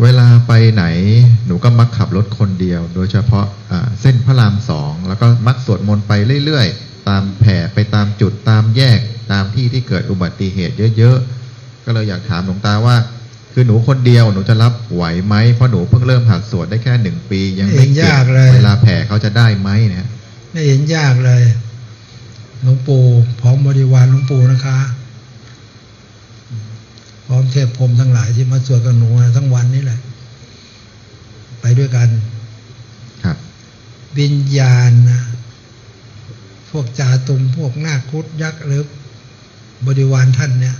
เวลาไปไหนหนูก็มักขับรถคนเดียว โดยเฉพาะอ่าเส้นพระรามสองแล้วก็มักสวดมนต์ไปเรื่อยๆ ตามแผ่ไปตามจุดตามแยกตามที่ที่เกิดอุบัติเหตุเยอะๆ ก็เลยอยากถามหลวงตาว่า คือหนูคนเดียวหนูจะรับไหวไหมเพราะหนูเพิ่งเริ่มหัดสวดได้แค่หนึ่งปี ยังไม่เห็นเก่ยากเลยเวลาแผ่เขาจะได้ไหมเนี่ยไม่เห็นยากเลยหลวงปู่พร้อมบริวารหลวงปู่นะคะพ ร้อมเทพพรหมทั้งหลายที่มาสวดกับหนูทั้งวันนี้แหละ ไปด้วยกัน ครับวิญญาณนะพวกจาตุมพวกนาคครุดยักษ์หรือบริวารท่านเนี่ย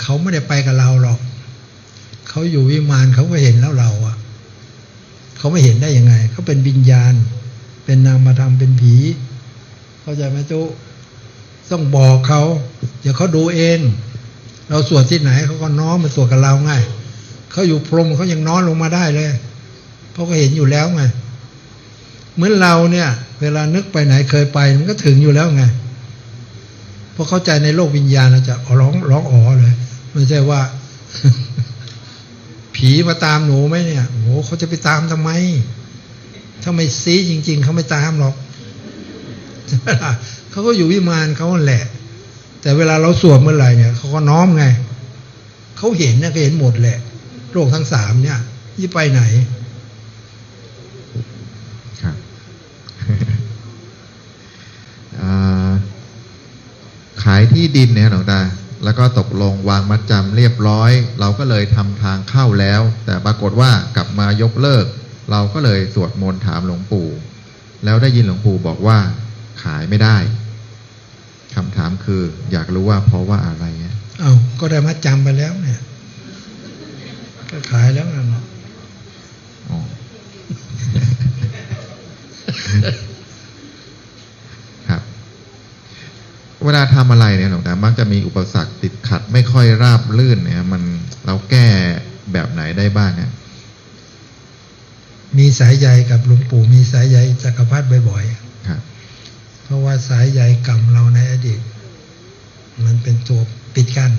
เขาไม่ได้ไปกับเราหรอก เขาอยู่วิมานเขาก็เห็นแล้วเราอะเขาไม่เห็นได้ยังไง เขาเป็นวิญญาณ เป็นนามธรรมเป็นผี เข้าใจไหมจุต้องบอกเขา เดี๋ยวเขาดูเอง เราสวดที่ไหนเขาก็น้อมมาสวดกับเราไงเขาอยู่พรมเขายังน้อมลงมาได้เลยเพราะเขาเห็นอยู่แล้วไงเหมือนเราเนี่ย เวลานึกไปไหนเคยไป มันก็ถึงอยู่แล้วไงเพราะเข้าใจในโลกวิญญาณเราจะร้องร้องอ๋อเลยไม่ใช่ว่า ผีมาตามหนูไหมเนี่ยโอ้โหเขาจะไปตามทำไม ถ้าไม่ซีจริง ๆเขาไม่ตามหรอกเขาก็อยู่วิมานเขาแหละ แต่เวลาเราสวดเมื่อไหร่เนี่ยเขาก็น้อมไงเขาเห็นเนี่ยก็เห็นหมดแหละโลกทั้งสามเนี่ยยี่ไปไหนครับขายที่ดินเนี่ยหลวงตาแล้วก็ตกลงวางมัดจำเรียบร้อย เราก็เลยทำทางเข้าแล้ว แต่ปรากฏว่ากลับมายกเลิก เราก็เลยสวดมนต์ถามหลวงปู่ แล้วได้ยินหลวงปู่บอกว่าขายไม่ได้ คำถามคือ อยากรู้ว่าเพราะว่าอะไรเนี่ยเอาก็ได้มัดจำไปแล้วเนี่ยก็ขายแล้วนั่นน่ะอ๋อครับ เวลาทำอะไรเนี่ยหลวงตามักจะมีอุปสรรคติดขัด ไม่ค่อยราบลื่นเนี่ยมันเราแก้แบบไหนได้บ้างเนี่ยมีสายใยกับหลวงปู่มีสายใยจักรพรรดิบ่อยครับๆ เพราะว่าสายใยกรรมเราในอดีต มันเป็นตัวปิดกั้น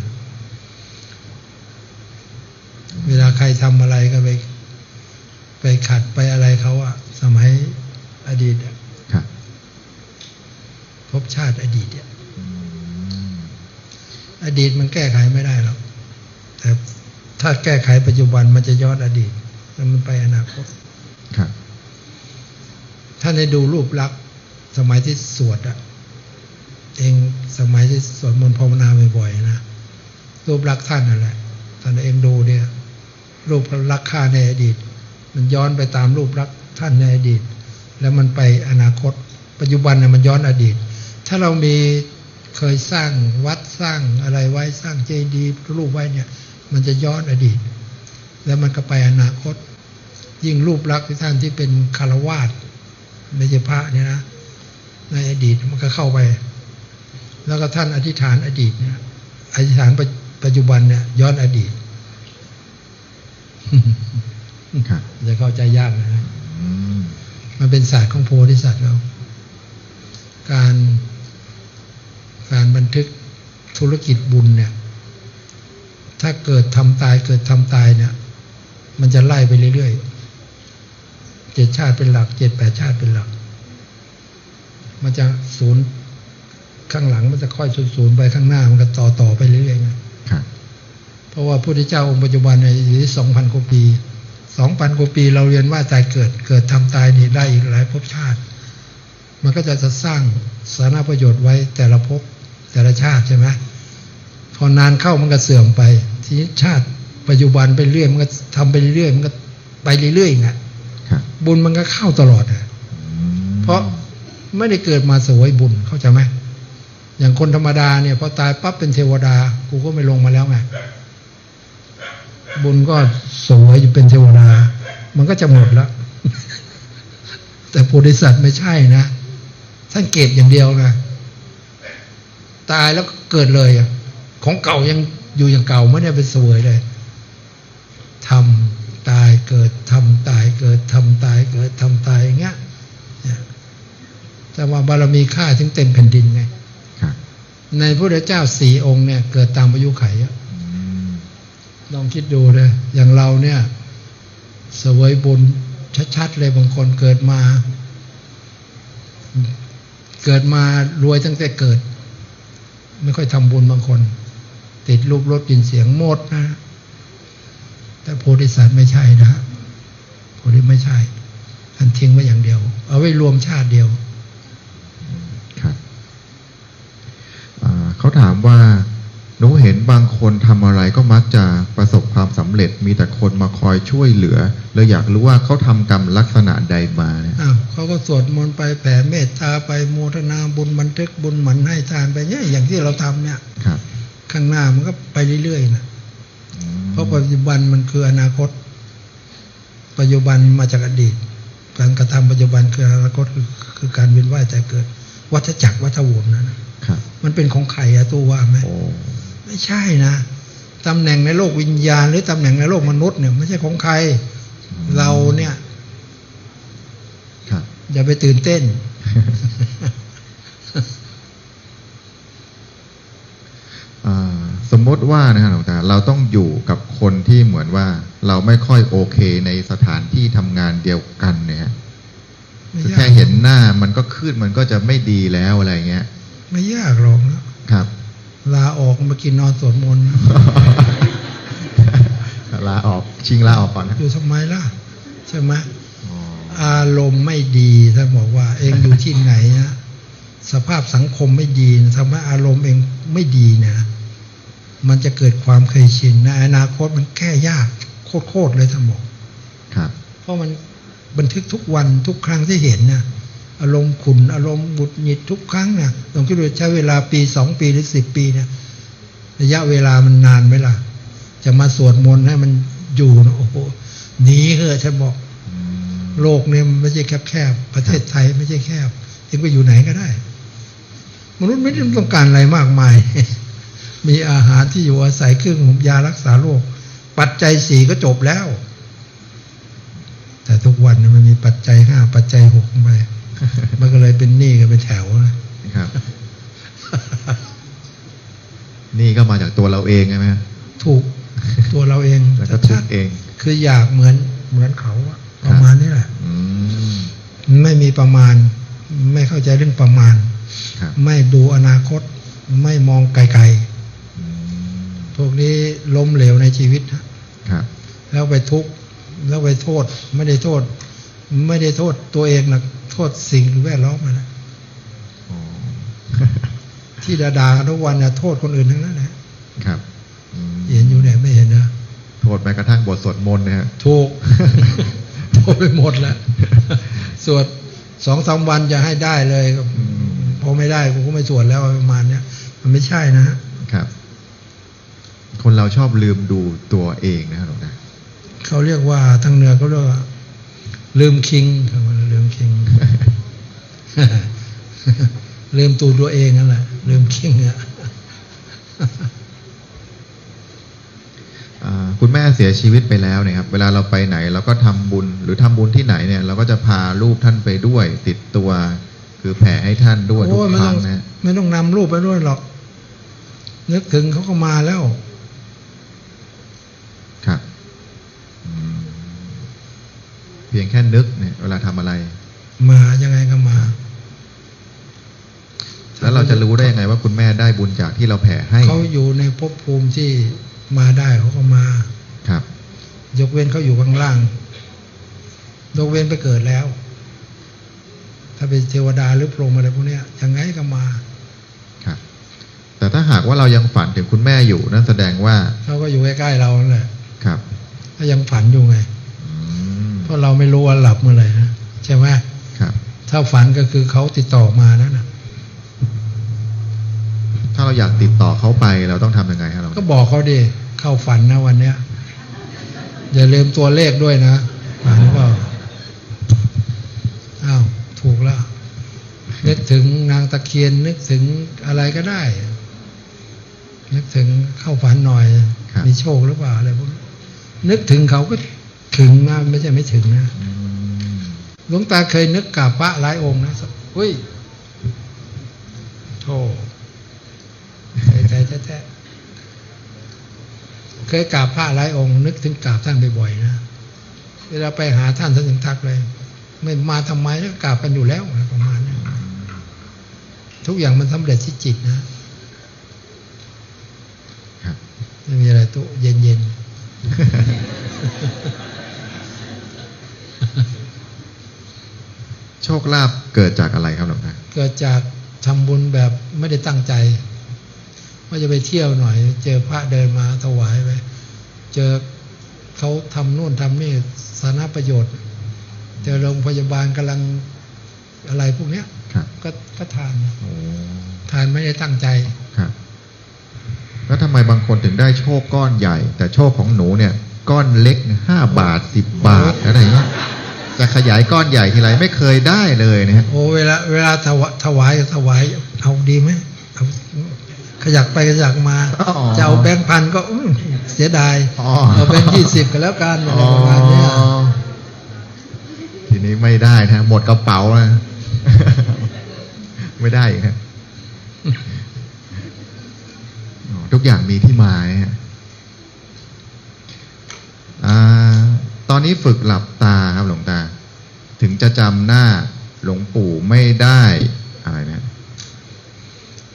เวลาใครทำอะไรก็ไป ไปขัดไปอะไรเขาอะสมัยอดีตอะครับภพชาติอดีตอะอืมอดีตมันแก้ไขไม่ได้หรอกแต่ถ้าแก้ไขปัจจุบันมันจะย้อนอดีต แล้วมันไปอนาคตครับท่านได้ดูรูปลักษณ์ สมัยที่สวดอะเองสมัยที่สวดมนต์ภาวนาบ่อยๆนะรูปลักษณ์ท่านนั่นแหละท่านเองดูเนี่ย รูปลักษณ์ข้าในอดีต มันย้อนไปตามรูปลักษณ์ท่านในอดีต แล้วมันไปอนาคต ปัจจุบันเนี่ยมันย้อนอดีต ถ้าเรามีเคยสร้างวัดสร้างอะไรไว้สร้างเจดีย์รูปไว้เนี่ย มันจะย้อนอดีต แล้วมันก็ไปอนาคต ยิ่งรูปลักษณ์ที่ท่านที่เป็นคารวาสไม่ใช่พระเนี่ยนะ ในอดีตมันก็เข้าไป แล้วก็ท่านอธิษฐานอดีตเนี่ยอธิษฐานปัจปัจจุบันเนี่ยย้อนอดีตครับจะเข้าใจยากนะอืมมันเป็นศาสตร์ของโพธิสัตว์เรา การการบันทึกธุรกิจบุญเนี่ย ถ้าเกิดทำตายเกิดทำตายเนี่ย มันจะไล่ไปเรื่อยๆเจ็ดชาติเป็นหลักเจ็ดแปดชาติเป็นหลัก มันจะศูนย์ข้างหลังมันจะค่อยศูนย์ๆไปข้างหน้ามันก็ต่อต่อไปเรื่อยๆไงครับเพราะว่าพระพุทธเจ้าองค์ปัจจุบันเนี่ยอยู่ที่สองพันกว่าปีสองพันกว่าปีเราเรียนว่าตายเกิดเกิดทำตายนี่ได้อีกหลายภพชาติ มันก็จะจะสร้างสาธารณประโยชน์ไว้แต่ละภพแต่ละชาติใช่ไหมพอนานเข้ามันก็เสื่อมไป ทีนี้ชาติปัจจุบันไปเรื่อยมันก็ทำไปเรื่อยมันก็ไปเรื่อยๆไงครับบุญมันก็เข้าตลอดอะอืมเพราะ ไม่ได้เกิดมาสวยบุญเข้าใจไหมอย่างคนธรรมดาเนี่ยพอตายปั๊บเป็นเทวดา กูก็ไม่ลงมาแล้วไงบุญก็สวยเป็นเทวดา มันก็จะหมดแล้วแต่โพธิสัตว์ไม่ใช่นะท่านเก็บอย่างเดียวนะตายแล้วเกิดเลยอะของเก่ายังอยู่อย่างเก่าไม่ได้ไปเสวยเลยทำตายเกิดทำตายเกิดทำตายเกิดทำตายอย่างเงี้ย แต่ว่าบารมีข้าถึงเต็มแผ่นดินไงครับในพระพุทธเจ้าสี่องค์เนี่ย เกิดตามอายุไขอะอืมลองคิดดูเลยอย่างเราเนี่ยเสวยบุญชัดๆเลยบางคนเกิดมา เกิดมารวยตั้งแต่เกิด ไม่ค่อยทำบุญบางคน ติดรูปรสกลินเสียงหมดนะ แต่โพธิสัตว์ไม่ใช่นะโพธิไม่ใช่ท่านทิ้งไว้อย่างเดียว เอาไว้รวมชาติเดียว ครับอ่า เขาถามว่าหนูเห็นบางคนทำอะไรก็มักจะประสบความสำเร็จ มีแต่คนมาคอยช่วยเหลือเลยอยากรู้ว่าเขาทำกรรมลักษณะใดมาเนี่ยอ้าวเขาก็สวดมนต์ไปแผ่เมตตาไปโมทนาบุญบันทึกบุญหมันให้ทานไปเนี่ยอย่างที่เราทำเนี่ยครับ ข้างหน้ามันก็ไปเรื่อยๆนะอืมเพราะปัจจุบันมันคืออนาคต ปัจจุบันมาจากอดีต การกระทำปัจจุบันคืออนาคตคือคือการเวียนว่ายใจเกิด วัฏจักรวัฏวนนะนะครับ มันเป็นของใครอะตู้ว่าไหมโอ้ไม่ใช่นะตำแหน่งในโลกวิญญาณ หรือตำแหน่งในโลกมนุษย์เนี่ยไม่ใช่ของใคร เราเนี่ยครับอย่าไปตื่นเต้นอ่าสมมติว่านะครับหลวงตาเราต้องอยู่กับคนที่เหมือนว่า เราไม่ค่อยโอเคในสถานที่ทำงานเดียวกันเนี่ยฮะไม่คือยแค่ากเห็นหน้ามันก็ขึ้นมันก็จะไม่ดีแล้วอะไรเงี้ย ไม่ยากหรอกนะครับ ลาออกมากินนอนสวดมนต์ลาออกชิงลาออกก่อนนะอยู่ทำไมล่ะ ใช่ไหมอ๋ออารมณ์ไม่ดีถ้าบอกว่า เองอยู่ที่ไหนนะสภาพสังคมไม่ดีนะทำให้อารมณ์เองไม่ดีนะ มันจะเกิดความเคยชินนะอนาคตมันแก้ยากโคตรๆเลยท่านบอกครับ เพราะมันบันทึกทุกวันทุกครั้งที่เห็นนะ อารมณ์ขุนอารมณ์บุดหงิดทุกครั้งเนะลองคิดดูใช้เวลาปีสองปีหรือสิบปีเนี่ยระยะเวลามันนานไหมล่ะ จะมาสวดมนต์ให้มันอยู่นะโอ้โหหนีเหอะฉันบอกอืมโลกเนี่ยไม่ใช่แคบๆประเทศไทยไม่ใช่แคบเองไปอยู่ไหนก็ได้ มนุษย์ไม่ได้ต้องการอะไรมากมาย มีอาหารที่อยู่อาศัยเครื่องหุมยารักษาโรคปัจจัยสี่ก็จบแล้ว แต่ทุกวันมันมีปัจจัยห้าปัจจัยหกไป มันก็เลยเป็นหนี้กันเป็นแถวนะครับนี่ก็มาจากตัวเราเองใช่ไหมฮะถูกตัวเราเองแล้วก็ทุกข์เอง คืออยากเหมือนเหมือนเขาอะประมาณนี้แหละอืมไม่มีประมาณ ไม่เข้าใจเรื่องประมาณครับไม่ดูอนาคต ไม่มองไกลอืมๆพวกนี้ล้มเหลวในชีวิตนะครับแล้วไปทุกข์แล้วไปโทษ ไม่ได้โทษ ไม่ได้โทษตัวเองนะโท ษสิ่งแวดล้อมนะอ๋อที่ด่าๆกันทุกวันนะโทษคนอื่นทั้งนั้นนะครับอืมเห็นอยู่ไหนไม่เห็นนะโทษแม้กระทั่งบทสวดมนต์นะฮะถูกโทษไปหมดแล้วสวดสองสามวันจะให้ได้เลยก็อืมพอไม่ได้กูก็ไม่สวดแล้วประมาณเนี้ยมันไม่ใช่นะฮะครับ คนเราชอบลืมดูตัวเองนะครับหลวงตาเขาเรียกว่าทางเหนือเขาเรียกว่าลืมคิงเขาว่าลืม คิงลืมตัวตัวเองนั่นแหละลืมคิงอะอ่าคุณแม่เสียชีวิตไปแล้วเนี่ยครับเวลาเราไปไหนเราก็ทำบุญหรือทำบุญที่ไหนเนี่ย เราก็จะพารูปท่านไปด้วย ติดตัว คือแผ่ให้ท่านด้วยทุกโอ้ยไม่คต้รั้องงนะไม่ต้องนำรูปไปด้วยหรอก นึกถึงเขาก็มาแล้ว ครับอืมเพียงแค่นึกเนี่ย เวลาทำอะไร มายังไงก็มา แล้วเราจะรู้ได้ยังไงว่าคุณแม่ได้บุญจากที่เราแผ่ให้ เขาอยู่ในภพภูมิที่มาได้เขาก็มา ครับ ยกเว้นเขาอยู่ข้างล่าง ยกเว้นไปเกิดแล้ว ถ้าเป็นเทวดาหรือพรหมอะไรพวกเนี้ยยังไงก็มา ครับ แต่ถ้าหากว่าเรายังฝันถึงคุณแม่อยู่นั่นแสดงว่าเขาก็อยู่ใกล้ๆเรานั่นแหละครับ ถ้ายังฝันอยู่ไงอืมเพราะเราไม่รู้ว่าหลับเมื่อไหร่นะใช่ไหมครับ ถ้าฝันก็คือเขาติดต่อมานั่นนะถ้าเราอยากติดต่อเขาไปเราต้องทำยังไงครับเราก็บอกเขาดิเข้าฝันนะวันเนี้ยอย่าลืมตัวเลขด้วยนะฝันก็อ้าวถูกแล้วนึกถึงนางตะเคียนนึกถึงอะไรก็ได้ นึกถึงเข้าฝันหน่อย มีโชคหรือเปล่าอะไรพวกนี้นึกถึงเขาก็ถึงนะไม่ใช่ไม่ถึงนะอืม หลวงตาเคยนึกกราบพระหลายองค์นะเฮ้ยโธ่ใจแท้ๆเคยกราบพระหลายองค์ นึกถึงกราบท่านบ่อยๆนะเวลาไปหาท่านท่านถึงทักเลย ไม่มาทำไมก็กราบกันอยู่แล้วประมาณนี้ทุกอย่างมันสำเร็จที่จิตนะครับไม่มีอะไรตุเย็น โชคลาภเกิดจากอะไรครับหลวงตาๆเกิดจากทำบุญแบบไม่ได้ตั้งใจ ว่าจะไปเที่ยวหน่อย เจอพระเดินมาถวายไปเจอเขาทำนู่นทำนี่สาธารณประโยชน์ เจอโรงพยาบาลกำลังอะไรพวกเนี้ยครับก็ก็ทานโอ้ทานไม่ได้ตั้งใจครับแล้วทำไมบางคนถึงได้โชคก้อนใหญ่ แต่โชคของหนูเนี่ย ก้อนเล็กห้าบาทสิบบาทอะไรเงี้ย จะขยายก้อนใหญ่ทีไรไม่เคยได้เลยนะฮะโอ้เวลาเวลาถวาถวายถวายเอาดีไหมเอาขยักไปขยักมาอ๋อจะเอาแบงค์พันก็อื้อเสียดายอ๋อ เอาแบงค์ยี่สิบก็แล้วกันอะไรประมาณเนี้ยอ๋อทีนี้ไม่ได้นะหมดกระเป๋านะ ไม่ได้อีกฮะอ๋อทุกอย่างมีที่มานะฮะอ่าตอนนี้ฝึกหลับตาครับหลวงตา ถึงจะจำหน้าหลวงปู่ไม่ได้อะไรนะ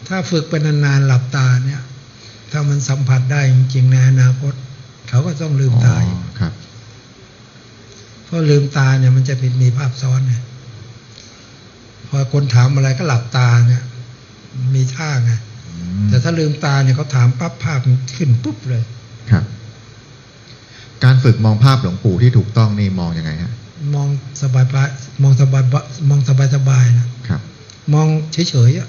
ถ้าฝึกไปนานๆหลับตาเนี่ย ถ้ามันสัมผัสได้จริงๆในอนาคต เขาก็ต้องลืมตาอีกอ๋อครับเพราะลืมตาเนี่ยมันจะเป็นมีภาพซ้อนไงพอคนถามอะไรก็หลับตาเนี่ย มีท่าไงอืมแต่ถ้าลืมตาเนี่ยเขาถามปั๊บภาพมันขึ้นปุ๊บเลย ครับ การฝึกมองภาพหลวงปู่ที่ถูกต้องนี่มองยังไงฮะ มองสบายๆมองสบายๆมองสบายๆนะครับ มองเฉยๆอะ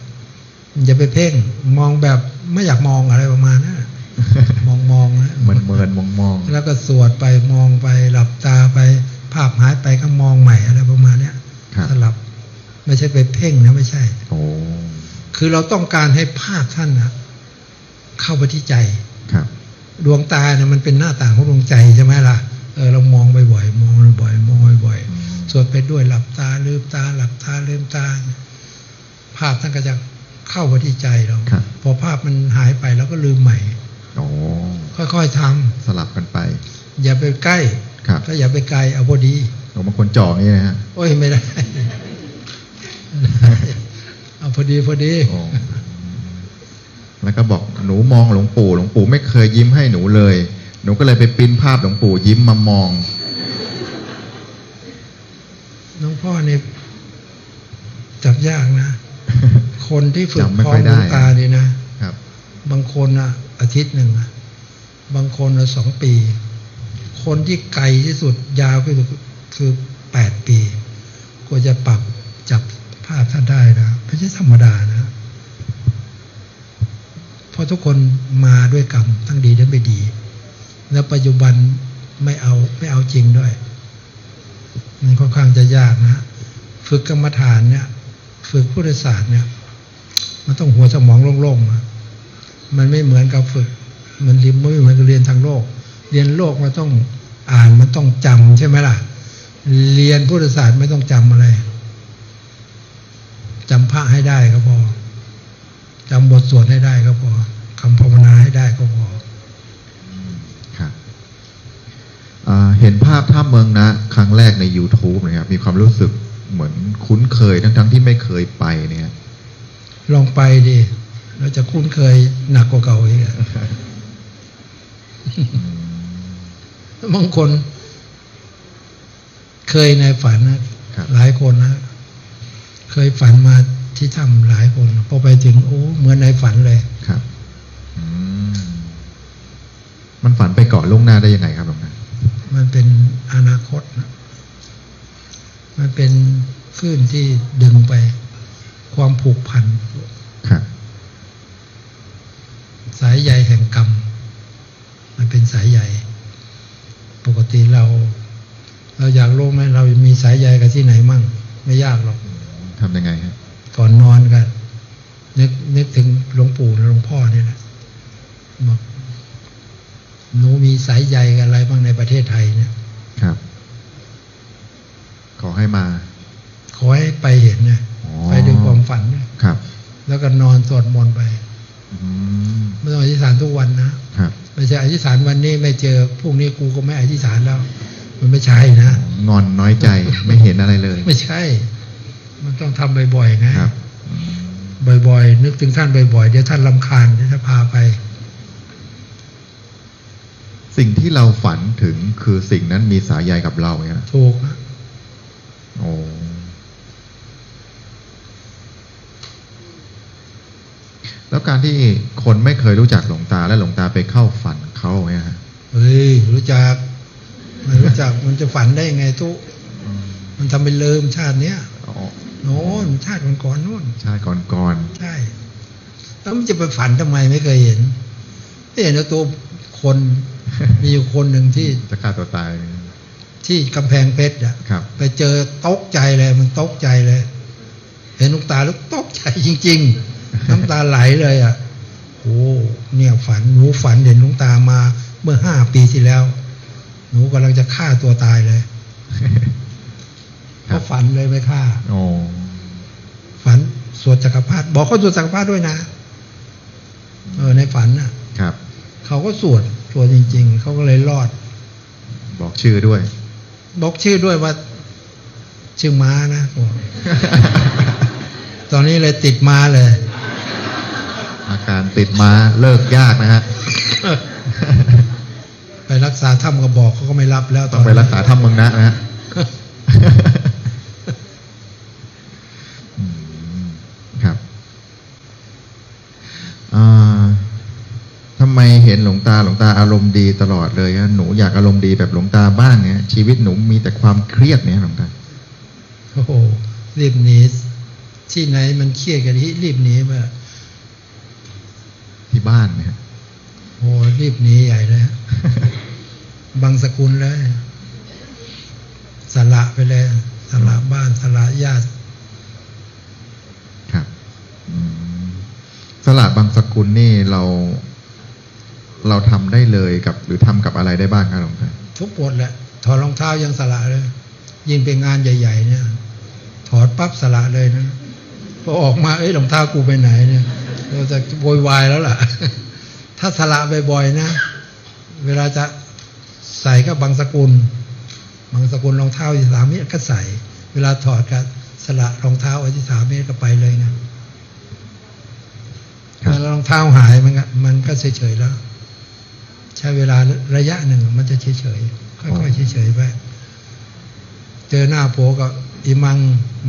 อย่าไปเพ่ง มองแบบไม่อยากมองอะไรประมาณนั้นอะมองมองๆนะเหมือนเมินมองมองแล้วก็สวดไปมองไปหลับตาไป ภาพหายไปก็มองใหม่อะไรประมาณเนี้ยครับสลับ ไม่ใช่ไปเพ่งนะไม่ใช่โอ้คือเราต้องการให้ภาพท่านนะเข้าไปที่ใจครับ ดวงตาเนี่ยมันเป็นหน้าต่างของดวงใจใช่ไหมล่ะ เออเรามองบ่อยๆมองบ่อยๆมองบ่อยอืมๆสวดไปด้วยหลับตาลืมตา หลับตาลืมตา ภาพท่านก็จะเข้าไปที่ใจเราครับพอภาพมันหายไปเราก็ลืมใหม่โอ้ค่อยๆทำสลับกันไป อย่าไปใกล้ครับถ้าอย่าไปไกลเอาพอดีหลวงบางคนจ่ออย่างนี้นะฮะโอ้ยไม่ได้ เอาพอดีพอดีโอ้แล้วก็บอกหนูมองหลวงปู่หลวงปู่ไม่เคยยิ้มให้หนูเลย หนูก็เลยไปปริ้นภาพหลวงปู่ยิ้มมามองน้องพ่อเนี่ยจับยากนะ คนที่ฝึกจำไม่พร้อค่มอยดได้วงตานี่นะครับ บางคนอะอาทิตย์หนึ่งอะบางคนอะสองปี คนที่ไกลที่สุดยาวที่สุดคือแปดปีกว่าจะปรับจับภาพท่านได้นะไม่ใช่ธรรมดานะ เพราะทุกคนมาด้วยกรรมทั้งดีและไม่ดี แล้วปัจจุบันไม่เอาไม่เอาจริงด้วย มันค่อนข้างจะยากนะฝึกกรรมฐานเนี่ย ฝึกพุทธศาสตร์เนี่ย มันต้องหัวสมองโล่งๆอะมันไม่เหมือนกับฝึก มันเรียนไม่เหมือนกับเรียนทางโลก เรียนโลกมันต้องอ่านมันต้องจำใช่ไหมล่ะ เรียนพุทธศาสตร์ไม่ต้องจำอะไรจำพระให้ได้ก็พอจำบทสวดให้ได้ก็พอคำภาวนาให้ได้ก็พอ ครับอ่า เห็นภาพถ้ำเมืองนะ ครั้งแรกใน YouTube นะครับ มีความรู้สึกเหมือนคุ้นเคยทั้งๆที่ไม่เคยไปเนี่ยลองไปดิเราจะคุ้นเคยหนักกว่าเก่าอีกอะบางคน เคยในฝันนะครับหลายคนนะ เคยฝันมาที่ถ้ำหลายคนพอไปถึงโอ้เหมือนในฝันเลยครับอืมมันฝันไปก่อนล่วงหน้าได้ยังไงครับหลวงตา มันเป็นอนาคตนะมันเป็นคลื่นที่ดึงไปความผูกพันครับสายใยแห่งกรรม มันเป็นสายใยปกติเรา เราอยากรู้ไหมเรามีสายใยกันที่ไหนมั่ง ไม่ยากหรอกทำยังไงฮะก่อนนอนกันนึกนึกถึงหลวงปู่หลวงพ่อนี่แหละบอก หนูมีสายใยกันอะไรบ้างในประเทศไทยเนี่ยครับ ขอให้มา ขอให้ไปเห็นนะอ๋อไปด้วยความฝันนะครับ แล้วก็นอนสวดมนต์ไปอืมไม่ต้องอธิษฐานทุกวันนะครับไม่ใช่อธิษฐานวันนี้ไม่เจอพรุ่งนี้กูก็ไม่อธิษฐานแล้ว มันไม่ใช่นะงอนน้อยใจไม่เห็นอะไรเลย ไม่ใช่ มันต้องทำบ่อยๆไงครับบ่อยๆ นึกถึงท่านบ่อยๆ เดี๋ยวท่านลำคาญเดี๋ยวจะพาไป สิ่งที่เราฝันถึงคือสิ่งนั้นมีสายใยกับเราเนี่ยนะถูกนะโอ้แล้วการที่คนไม่เคยรู้จักหลวงตาและหลวงตาไปเข้าฝันเขาเนี่ยฮะเฮ้ยรู้จักไม่รู้จักมันจะฝันได้ยังไงทุกมันทำเป็นลืมชาติเนี้ยอ๋อโน้นชาติก่อนๆโน้นชาติก่อนใช่แล้วมันจะไปฝันทำไมไม่เคยเห็นไม่เห็นว่าตัว คนมีอยู่คนหนึ่งที่ๆจะฆ่าตัวตาย ที่กำแพงเพชรอะครับไปเจอตกใจเลย มันตกใจเลย เห็นลูกตาแล้วตกใจจริง ๆ น้ำตาไหลเลยอะโอ้เนี่ยฝันหนูฝันเห็นลุงตามา เมื่อห้าปีที่แล้ว หนูกำลังจะฆ่าตัวตายเลยครัก็บฝันเลยไม่ฆ่าโอ้ฝันสวดจักรพรรดิบอกเขาสวดจักรพรรดิด้วยนะ เออในฝันน่ะครับ เขาก็สวดสวดจริง ๆ เขาก็เลยรอด บอกชื่อด้วย บอกชื่อด้วยว่า ชื่อม้านะบอกตอนนี้เลยติดม้าเลย อาการติดม้าเลิกยากนะฮะไปรักษาถ้ำกระบอกเขาก็ไม่รับแล้วต้องไปรักษาธรรมเมืองนะนะฮะ อืมครับอ่าทำไม เห็นหลวงตาหลวงตาอารมณ์ดีตลอดเลยฮะหนูอยากอารมณ์ดีแบบหลวงตาบ้างเนี่ยชีวิตหนูมีแต่ความเครียดเนี่ยหลวงตาโอ้โหรีบหนีที่ไหนมันเครียดกันที่รีบหนีมาที่บ้านเนี่ยฮะโอ้รีบหนีใหญ่เลยฮะบางสกุลเลยสละไปเลยสละบ้านสละญาติครับอืมสลากบางสกุลนี่เรา เราทำได้เลยกับหรือทำกับอะไรได้บ้างครับหลวงตาทุกหมดแหละถอดรองเท้ายังสละเลย ยิ่งเป็นงานใหญ่ ๆ เนี่ย ถอดปั๊บสละเลยนะพอออกมาเอ้ยรองเท้ากูไปไหนเนี่ยเราจะโวยวายแล้วล่ะ ถ้าสละบ่อยๆนะ เวลาจะใส่ก็บางสกุล บางสกุลรองเท้าที่สามเมตรก็ใส่ เวลาถอดก็สละรองเท้าไว้ที่สามเมตรก็ไปเลยนะครัเวบลารองเท้าหายมันก็มันก็เฉยๆแล้วใช้เวลาระยะหนึ่งมันจะเฉยๆค่อยๆเฉยๆไปเจอหน้าผัวก็อีมัง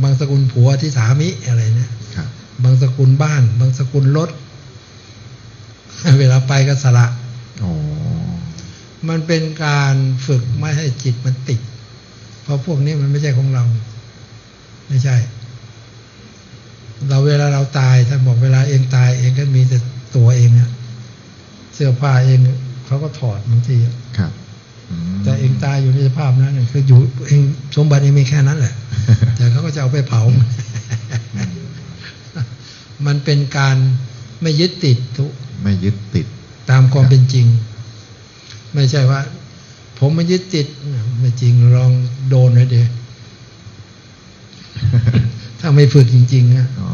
บางสกุลผัวที่สามิอะไรเนี่ยครับบางสกุลบ้าน บางสกุลรถเวลาไปก็สละอ๋อมันเป็นการฝึกไม่ให้จิตมันติด เพราะพวกนี้มันไม่ใช่ของเรา ไม่ใช่ เราเวลาเราตายท่านบอกเวลาเองตายเองก็มีแต่ตัวเองอะเสื้อผ้าเอง เขาก็ถอดบางทีอะครับอืมแต่เองตายอยู่ในสภาพนั้นน่ะคืออยู่เองสมบัติเองมีแค่นั้นแหละ แต่เขาก็จะเอาไปเผา มันเป็นการไม่ยึดติดทุกไม่ยึดติด ตามความเป็นจริง ไม่ใช่ว่า ผมไม่ยึดติดไม่จริงลองโดนเลยเดียถ้าไม่ฝึกจริงๆนะอ๋อ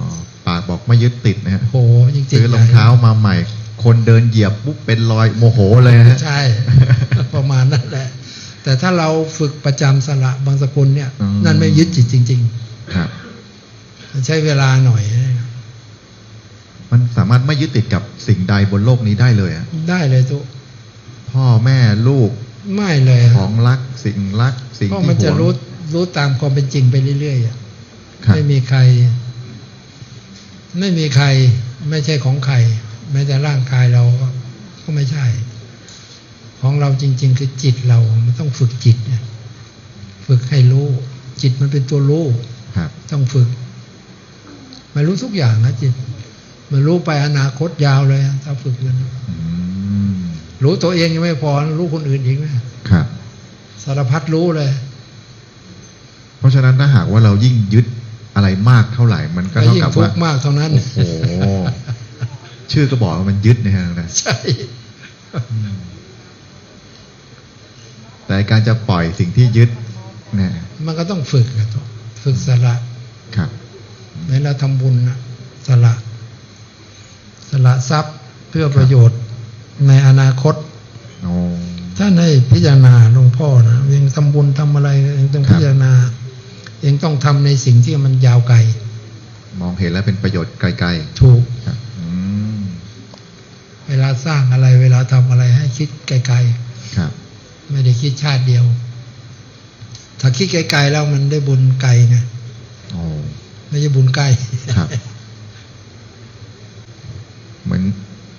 ปากบอกไม่ยึดติดนะฮะโหจริงๆซื้อรองเท้ามาใหม่ คนเดินเหยียบปุ๊บเป็นรอยโมโหเลยนะฮะใช่ ประมาณนั้นแหละ แต่ถ้าเราฝึกประจำสละบางสกุลเนี่ยอืมนั่นไม่ยึดจิตจริงครับๆใช้เวลาหน่อย มันสามารถไม่ยึดติดกับสิ่งใดบนโลกนี้ได้เลยอะได้เลยทุกพ่อแม่ลูก ไม่เลยของรักสิ่งรัก สิ่งเพราะที่มันหจะวงรู้รู้ตามความเป็นจริงไปเรื่อยๆอะครับไม่มีใคร ไม่มีใคร ไม่ใช่ของใคร แม้แต่ร่างกายเราก็ก็ไม่ใช่ ของเราจริง ๆ คือจิตเรา มันต้องฝึกจิตเนี่ยฝึกให้รู้ จิตมันเป็นตัวรู้ครับต้องฝึก มันรู้ทุกอย่างนะจิต มันรู้ไปอนาคตยาวเลยอะถ้าฝึกมันอืมรู้ตัวเองยังไม่พอ รู้คนอื่นอีกนะครับ สารพัดรู้เลย เพราะฉะนั้นถ้าหากว่าเรายิ่งยึดอะไรมากเท่าไหร่ มันก็ก็เท่ายิ่งกับทุว่ากข์มากเท่านั้น โอ้โห ชื่อก็บอกว่ามันยึดนะฮะนะใช่ แต่การจะปล่อยสิ่งที่ยึดเนี่ยมันก็ต้องฝึกอะต้องฝึกสละครับเหมือนเราทำบุญนะสละสละทรัพย์เพื่อประโยชน์ในอนาคตโอ้ท่านให้พิจารณาหลวงพ่อนะเองทำบุญทำอะไรเองต้องครับพิจารณาเองต้องทำในสิ่งที่มันยาวไกล มองเห็นแล้วเป็นประโยชน์ไกลถูกๆครับอืม เวลาสร้างอะไร เวลาทำอะไรให้คิดไกลครับๆไม่ได้คิดชาติเดียว ถ้าคิดไกลๆแล้วมันได้บุญไกลไงโอ้ไม่ใช่บุญใกล้ครับ เหมือน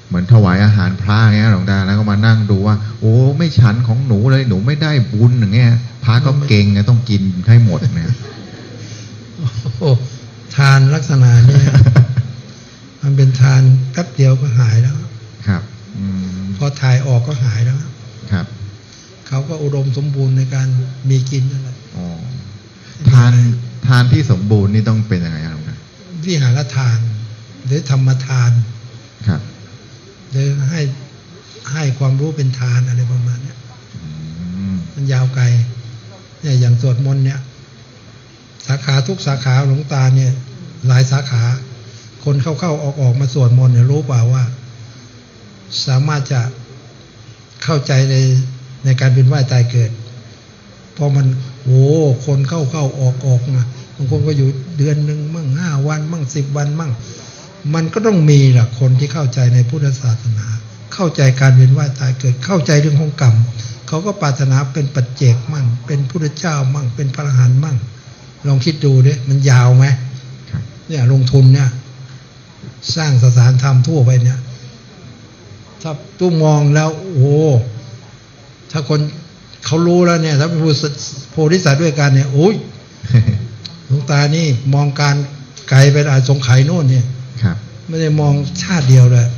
เหมือนถวายอาหารพระเงี้ยหลวงตาแล้วก็มานั่งดูว่า โอ้ไม่ฉันของหนูเลยหนูไม่ได้บุญอย่างเงี้ยพระก็เก่งไงต้องกินให้หมดเนี่ยโอ้โหทานลักษณะเนี้มันเป็นทานแป๊บเดียวก็หายแล้ว ครับอืมพอถ่ายออกก็หายแล้วครับ เขาก็อุดมสมบูรณ์ในการมีกินนั่นแหละอ๋อทานทานที่สมบูรณ์นี่ต้องเป็นยังไงครับหลวงตาวิหารทาน หรือธรรมทานครับหรือให้ให้ความรู้เป็นทานอะไรประมาณเนี้ยอืมมันยาวไกลเนี่ยอย่างสวดมนต์เนี่ย สาขาทุกสาขาหลวงตาเนี่ย หลายสาขา คนเข้าๆออกๆมาสวดมนต์เนี่ยรู้เปล่าว่า สามารถจะเข้าใจในในการเป็นว่ายตายเกิด เพราะมันโอ้คนเข้าเข้าออกออกนะบางคนก็อยู่เดือนหนึ่งมั่งห้าวัน มั่งสิบวันมั่ง มันก็ต้องมีแหละคนที่เข้าใจในพุทธศาสนา เข้าใจการเวียนว่ายตายเกิด เข้าใจเรื่องของกรรมเขาก็ปรารถนาเป็นปัจเจกมั่ง เป็นพุทธเจ้ามั่ง เป็นพระอรหันต์มั่ง ลองคิดดูดิมันยาวไหมเนี่ยลงทุนเนี่ย สร้างสถานธรรมทั่วไปเนี่ย ถ้าตู้มองแล้วโอ้โหถ้าคนเขารู้แล้วเนี่ย ถ้าเป็นผู้สโพธิสัตว์ด้วยกันเนี่ยโอ้ยหลวงตานี่มองการไกลไปอาจสงไขยโน่นเนี่ยครับ ไม่ได้มองชาติเดียวเลย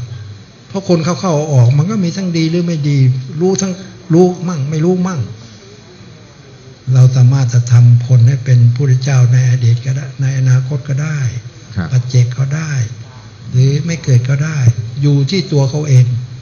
เพราะคนเข้าเข้าๆออกๆมันก็มีทั้งดีหรือไม่ดี รู้ทั้งรู้มั่ง ไม่รู้มั่ง เราสามารถจะทำคนให้เป็นผู้เจ้าในอดีตก็ได้ ในอนาคตก็ได้ครับปัจเจกก็ได้ หรือไม่เกิดก็ได้ อยู่ที่ตัวเขาเองอ